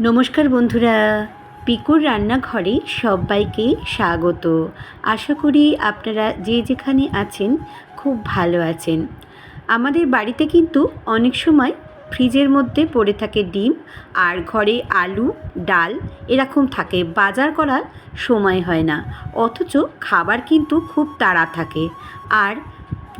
নমস্কার বন্ধুরা, পিকুর রান্নাঘরে সবাইকে স্বাগত। আশা করি আপনারা যে যেখানে আছেন খুব ভালো আছেন। আমাদের বাড়িতে কিন্তু অনেক সময় ফ্রিজের মধ্যে পড়ে থাকে ডিম আর ঘরে আলু, ডাল এরকম থাকে, বাজার করার সময় হয় না। অথচ খাবার কিন্তু খুব তাড়া থাকে। আর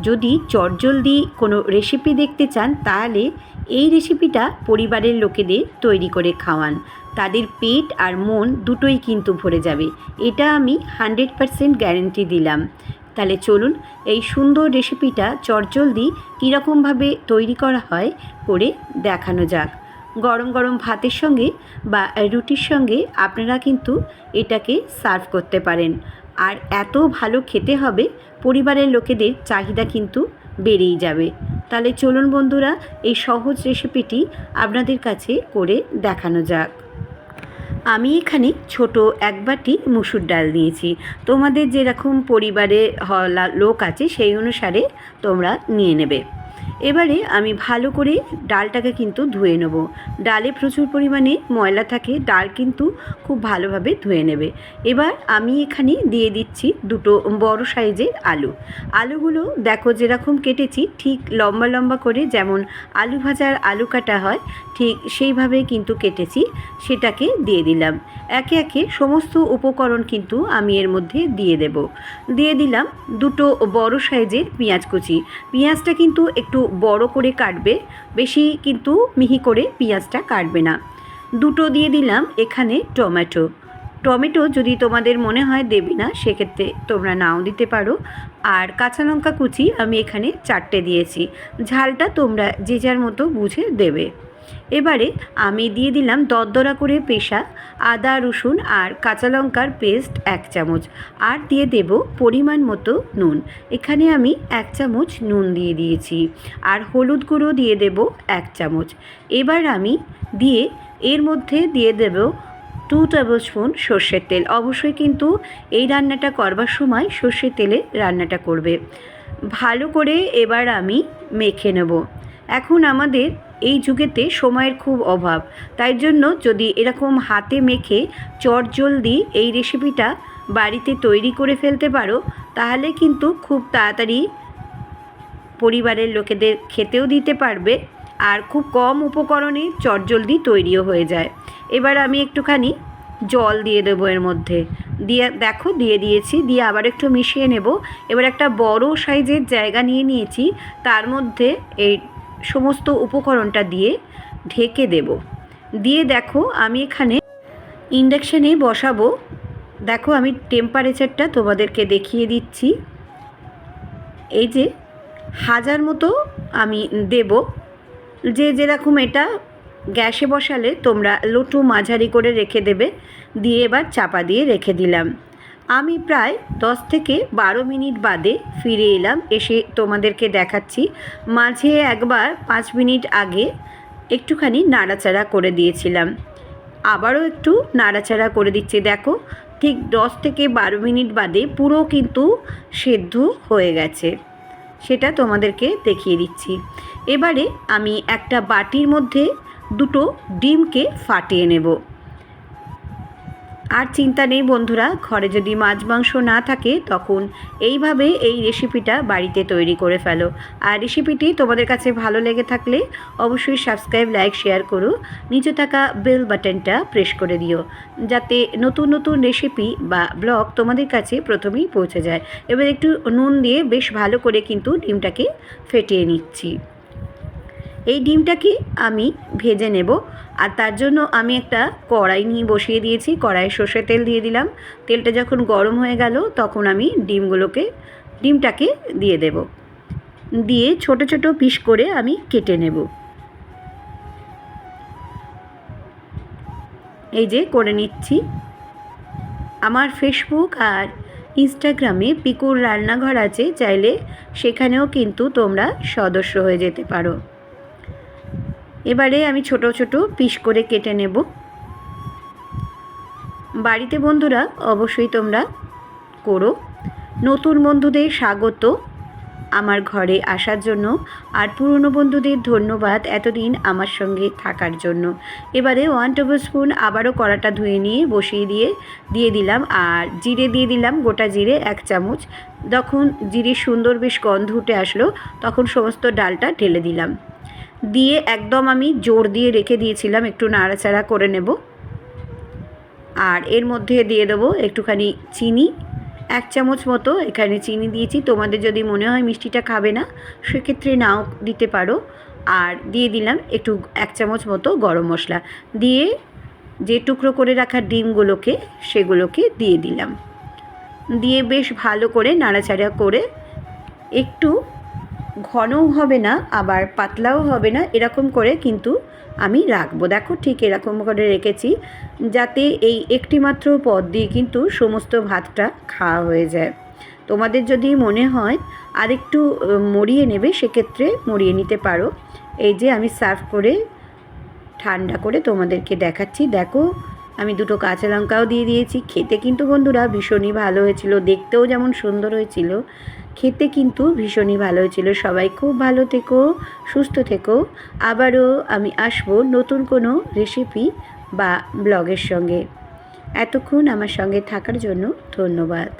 যদি চটজলদি কোনো রেসিপি দেখতে চান, তাহলে এই রেসিপিটা পরিবারের লোকেদের তৈরি করে খাওয়ান। তাদের পেট আর মন দুটোই কিন্তু ভরে যাবে। এটা আমি হান্ড্রেড পারসেন্ট গ্যারেন্টি দিলাম। তাহলে চলুন এই সুন্দর রেসিপিটা চটজলদি কীরকমভাবে তৈরি করা হয় করে দেখানো যাক। গরম গরম ভাতের সঙ্গে বা রুটির সঙ্গে আপনারা কিন্তু এটাকে সার্ভ করতে পারেন। আর এত ভালো খেতে হবে, পরিবারের লোকেদের চাহিদা কিন্তু বেড়েই যাবে। তাহলে চলুন বন্ধুরা, এই সহজ রেসিপিটি আপনাদের কাছে করে দেখানো যাক। আমি এখানে ছোট এক বাটি মুসুর ডাল দিয়েছি তোমাদের যেরকম পরিবারে লোক আছে, সেই অনুসারে তোমরা নিয়ে নেবে। এবারে আমি ভালো করে ডালটাকে কিন্তু ধুয়ে নেব। ডালে প্রচুর পরিমাণে ময়লা থাকে, ডাল কিন্তু খুব ভালোভাবে ধুয়ে নেবে। এবার আমি এখানে দিয়ে দিচ্ছি দুটো বড় সাইজের আলু। আলুগুলো দেখো যেরকম কেটেছি, ঠিক লম্বা লম্বা করে যেমন আলু ভাজার আলু কাটা হয়, ঠিক সেইভাবে কিন্তু কেটেছি, সেটাকে দিয়ে দিলাম। একে একে সমস্ত উপকরণ কিন্তু আমি এর মধ্যে দিয়ে দেব। দিয়ে দিলাম দুটো বড় সাইজের পেঁয়াজ কুচি। পেঁয়াজটা কিন্তু একটু বড় করে কাটবে, বেশি কিন্তু মিহি করে পেঁয়াজটা কাটবে না। দুটো দিয়ে দিলাম এখানে টমেটো। টমেটো যদি তোমাদের মনে হয় দেবে না, সেক্ষেত্রে তোমরা নাও দিতে পারো। আর কাঁচা লঙ্কা কুচি আমি এখানে চারটে দিয়েছি। ঝালটা তোমরা যে যার মতো বুঝে দেবে। এবারে আমি দিয়ে দিলাম দরদরা করে পেশা, আদা, রসুন আর কাঁচা লঙ্কার পেস্ট এক চামচ। আর দিয়ে দেব পরিমাণ মতো নুন। এখানে আমি এক চামচ নুন দিয়ে দিয়েছি। আর হলুদ গুঁড়ো দিয়ে দেব এক চামচ। এবার আমি দিয়ে এর মধ্যে দিয়ে দেব টু টেবিল স্পুন সর্ষের তেল। অবশ্যই কিন্তু এই রান্নাটা করবার সময় সর্ষের তেলে রান্নাটা করবে। ভালো করে এবার আমি মেখে নেব। এখন আমাদের এই যুগেতে সময়ের খুব অভাব। তাই জন্য যদি এরকম হাতে মেখে চট জলদি এই রেসিপিটা বাড়িতে তৈরি করে ফেলতে পারো, তাহলে কিন্তু খুব তাড়াতাড়ি পরিবারের লোকেদের খেতেও দিতে পারবে আর খুব কম উপকরণে চটজলদি তৈরিও হয়ে যায়। এবার আমি একটুখানি জল দিয়ে দেবো এর মধ্যে। দিয়ে, দেখো, দিয়ে দিয়েছি। দিয়ে আবার একটু মিশিয়ে নেব। এবার একটা বড় সাইজের জায়গা নিয়ে নিয়েছি। তার মধ্যে এই সমস্ত উপকরণটা দিয়ে ঢেকে দেব। দিয়ে দেখো, আমি এখানে ইন্ডাকশানে বসাবো। দেখো, আমি টেম্পারেচারটা তোমাদেরকে দেখিয়ে দিচ্ছি। এই যে, হাজার মতো আমি দেব। যে যেরকম এটা গ্যাসে বসালে তোমরা লটু মাঝারি করে রেখে দেবে। দিয়ে এবার চাপা দিয়ে রেখে দিলাম। আমি প্রায় দশ থেকে বারো মিনিট বাদে ফিরে এলাম, এসে তোমাদেরকে দেখাচ্ছি। মাঝে একবার পাঁচ মিনিট আগে একটুখানি নাড়াচাড়া করে দিয়েছিলাম। আবারও একটু নাড়াচাড়া করে দিচ্ছি, দেখো, ঠিক দশ থেকে বারো মিনিট বাদে পুরো কিন্তু সেদ্ধ হয়ে গেছে। সেটা তোমাদেরকে দেখিয়ে দিচ্ছি। এবারে আমি একটা বাটির মধ্যে দুটো ডিমকে ফাটিয়ে নেব। আর চিন্তা নেই বন্ধুরা, ঘরে যদি মাছ মাংস না থাকে, তখন এইভাবে এই রেসিপিটা বাড়িতে তৈরি করে ফেলো। আর রেসিপিটি তোমাদের কাছে ভালো লেগে থাকলে অবশ্যই সাবস্ক্রাইব লাইক শেয়ার করো। নিচে থাকা বেল বাটনটা প্রেস করে দিও, যাতে নতুন নতুন রেসিপি বা ব্লগ তোমাদের কাছে প্রথমেই পৌঁছে যায়। এবার একটু নুন দিয়ে বেশ ভালো করে কিন্তু ডিমটাকে ফেটিয়ে নিচ্ছি। এই ডিমটাকে আমি ভেজে নেব। আর তার জন্য আমি একটা কড়াই নিয়ে বসিয়ে দিয়েছি। কড়াইয়ে সর্ষের তেল দিয়ে দিলাম। তেলটা যখন গরম হয়ে গেল, তখন আমি ডিমগুলোকে, ডিমটাকে দিয়ে দেব। দিয়ে ছোট ছোট পিস করে আমি কেটে নেব। এই যে করে নিচ্ছি। আমার ফেসবুক আর ইনস্টাগ্রামে পিকুর রান্নাঘর আছে, চাইলে সেখানেও কিন্তু তোমরা সদস্য হয়ে যেতে পারো। এবারে আমি ছোট ছোট পিস করে কেটে নেব। বাড়িতে বন্ধুরা, অবশ্যই তোমরা করো। নতুন বন্ধুদের স্বাগত। আমার ঘরে আসার জন্য আর পুরনো বন্ধুদের ধন্যবাদ এতদিন আমার সঙ্গে থাকার জন্য। এবারে ওয়ান টেবিল স্পুন আবারও কড়াটা ধুয়ে নিয়ে বসিয়ে দিয়ে দিয়ে দিলাম আর জিরে দিয়ে দিলাম গোটা জিরে এক চামচ। যখন জিরে সুন্দর বেশ গন্ধ উঠে আসলো, তখন সমস্ত ডালটা ঢেলে দিলাম। দিয়ে একদম আমি জোর দিয়ে রেখে দিয়েছিলাম, একটু নাড়াচাড়া করে নেব। আর এর মধ্যে দিয়ে দেবো একটুখানি চিনি, এক চামচ মতো এখানে চিনি দিয়েছি। তোমাদের যদি মনে হয় মিষ্টিটা খাবে না, সেক্ষেত্রে নাও দিতে পারো। আর দিয়ে দিলাম একটু এক চামচ মতো গরম মশলা। দিয়ে যে টুকরো করে রাখা ডিমগুলোকে, সেগুলোকে দিয়ে দিলাম। দিয়ে বেশ ভালো করে নাড়াচাড়া করে একটু ঘনও হবে না আবার পাতলাও হবে না এরকম করে কিন্তু আমি রাখব। দেখো ঠিক এরকম করে রেখেছি যাতে এই একটি মাত্র পদ দিয়ে কিন্তু সমস্ত ভাতটা খাওয়া হয়ে যায়। তোমাদের যদি মনে হয় আরেকটু আহ, মরিয়ে নেবে সেক্ষেত্রে মরিয়ে নিতে পারো। এই যে আমি সার্ভ করে ঠান্ডা করে তোমাদেরকে দেখাচ্ছি। দেখো আমি দুটো কাঁচা লঙ্কাও দিয়ে দিয়েছি। খেতে কিন্তু বন্ধুরা ভীষণই ভালো হয়েছিল। দেখতেও যেমন সুন্দর হয়েছিল। খেতে কিন্তু ভীষণই ভালো হয়েছিল। সবাই খুব ভালো থেকো, সুস্থ থেকো। আবারও আমি আসব নতুন কোনো রেসিপি বা ব্লগের সঙ্গে। এতক্ষণ আমার সঙ্গে থাকার জন্য ধন্যবাদ।